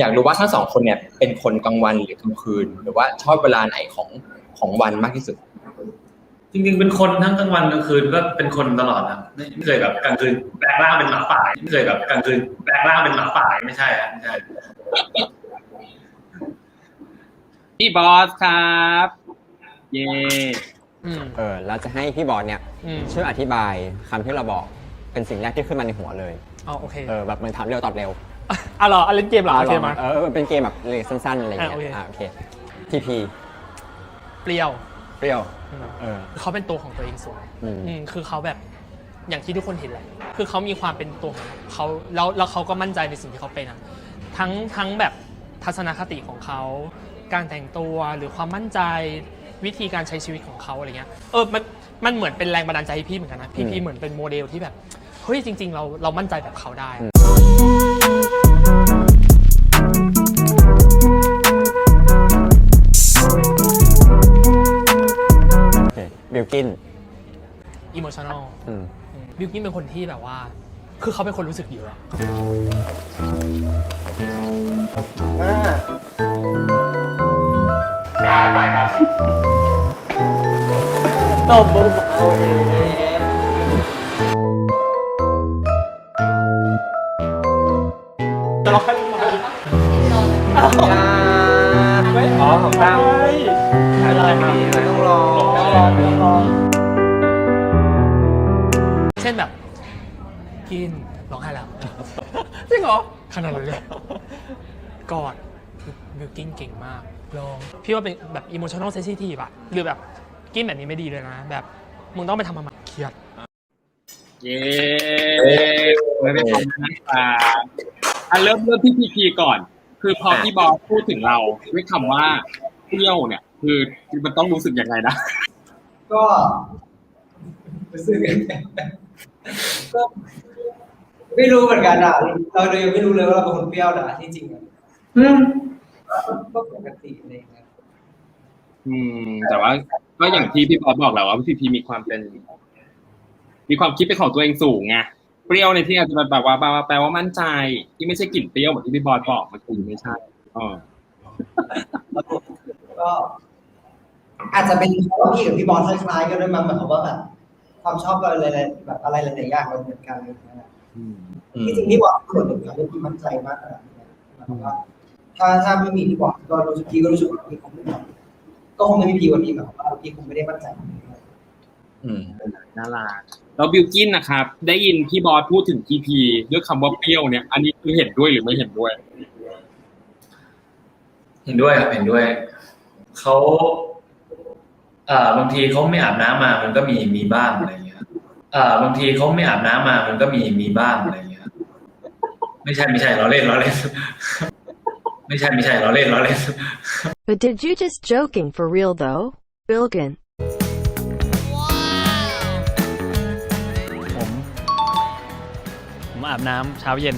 อยากรู้ว่าทั้งสองคนเนี่ยเป็นคนกลางวันหรือกลางคืน หรือว่าชอบเวลาไหนของของวันมากที่สุด จริง ๆ เป็นคนทั้งกลางวันกลางคืนก็เป็นคนตลอดนะไม่ไม่เคยแบบกลางคืนแปลงร่างเป็นหมาป่าไม่เคยแบบกลางคืนแปลงร่างเป็นหมาป่าไม่ใช่อะไม่ใช่พี่บอสครับ เย่อืมเออเราจะให้พี่บอลเนี่ยอืมช่วยอธิบายคำที่เราบอกเป็นสิ่งแรกที่ขึ้นมาในหัวเลยอ๋อโอเคเออแบบเหมันถามเร็วตอบเร็ว อะเหรออะเล่นเกมเหรอโอเคลงมาเออมันเป็นเกมแบบเลยสั้นๆอะไรอย่างเงี้ยอะโอเคอะโอเคทีพีเปรี้ยว เปรี้ยวอืมเออเขาเป็นตัวของตัวเองสูงอืมอืมคือเขาแบบอย่างที่ทุกคนเห็นแหละ คือเขามีความเป็นตัวของเขาแล้วแล้วเขาก็มั่นใจในสิ่งที่เขาเป็นอะทั้งทั้งแบบทัศนคติของเขาการแต่งตัวหรือความมั่นใจวิธีการใช้ชีวิตของเขาอะไรเงี้ยเออมันมันเหมือนเป็นแรงบันดาลใจให้พี่เหมือนกันนะพี่พี่เหมือนเป็นโมเดลที่แบบเฮ้ยจริง ๆ เราเรามั่นใจแบบเขาได้ บิลกินอิโมชันอลอืมบิวกิ้นเป็นคนที่แบบว่า คือเขาเป็นคนรู้สึกเยอะอะอ๋อของตั้งอะไรดีเลย ต้องรอเช่นแบบ กินร้องไห้แล้วจริงเหรอขนาดนั้นเลยกอดบิวกิ้นเก่งมากลองพี่ว่าเป็นแบบอิโมชั่น a ลเซนซิทีฟอะหรือแบบกินแบบนี้ไม่ดีเลยนะ แบบมึงต้องไปทำมาใหม่เครียดเย่ไม่เป็นไรนะครับอะเริ่มเริ่มที่พีพีก่อน คือพอพี่บอสพูดถึงเราด้วยคำว่าเปรี้ยวเนี่ย คือมันต้องรู้สึกยังไงนะ ก็รู้สึกก็ไม่รู้เหมือนกันอะ เราเลยยังไม่รู้เลยว่าเราเป็นคนเปรี้ยวนะที่จริงอะก็ปกติอะไรอย่างเงี้ยอืม แต่ว่าก็อย่างที่พี่บอสบอกแหล้วว่าพีพีมีความเป็น มีความคิดเป็นของตัวเองสูงไงเปรี้ยวในที่อาจจะแบบว่าแปลว่ามั่นใจ ที่ไม่ใช่กลิ่นเปรี้ยวเหมือนที่พี่บอสบอกมันคือไม่ใช่เออก็ อาจจะเป็นเพราะว่าพี่กับพี่บอลคล้ายๆกันด้วยมั้งหมายความว่าแบบความชอบอะไรๆแบบอะไรหลายๆอย่างเราเหมือนกันอะไรอย่างเงี้ยอืมอืมที่จริงพี่บอลเป็นคนหนึ่งครับที่มั่นใจมากขนาดนี้หมายความว่า ถ้าถ้าไม่มีพี่บอลก็รู้สึกพี่ก็รู้สึกว่าพี่คงไม่ก็คงไม่มีพี่วันนี้แบบว่าพี่คงไม่ได้มั่นใจอืมน่ารักแล้วบิวกินนะครับ ได้ยินพี่บอสพูดถึงพีพีด้วยคำว่าเปรี้ยวเนี่ย อันนี้คือเห็นด้วยหรือไม่เห็นด้วย เห็นด้วยครับเห็นด้วย เขา อ่าบางทีเขาไม่อาบน้ำมา มันก็มีมีบ้างอะไรอย่างเงี้ยอ่าบางทีเขาไม่อาบน้ำมา มันก็มีมีบ้างอะไรอย่างเงี้ย ไม่ใช่ไม่ใช่เราเล่นเราเล่น ไม่ใช่ไม่ใช่เราเล่นเราเล่น But did you just joking for real though? Bilgin. ผมผมอาบน้ำเช้าเย็น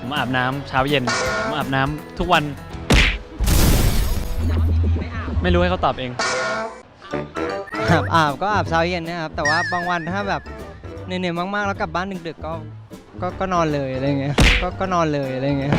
ผมอาบน้ำเช้าเย็น ผมอาบน้ำทุกวัน ไม่รู้ให้เขาตอบเอง อาบอาบก็อาบเช้าเย็นนะครับ แต่ว่าบางวันถ้าแบบเหนื่อยๆมากๆ แล้วกลับบ้านดึกๆก็ก็ก็นอนเลยอะไรเงี้ยก็ก็นอนเลยอะไรเงี้ย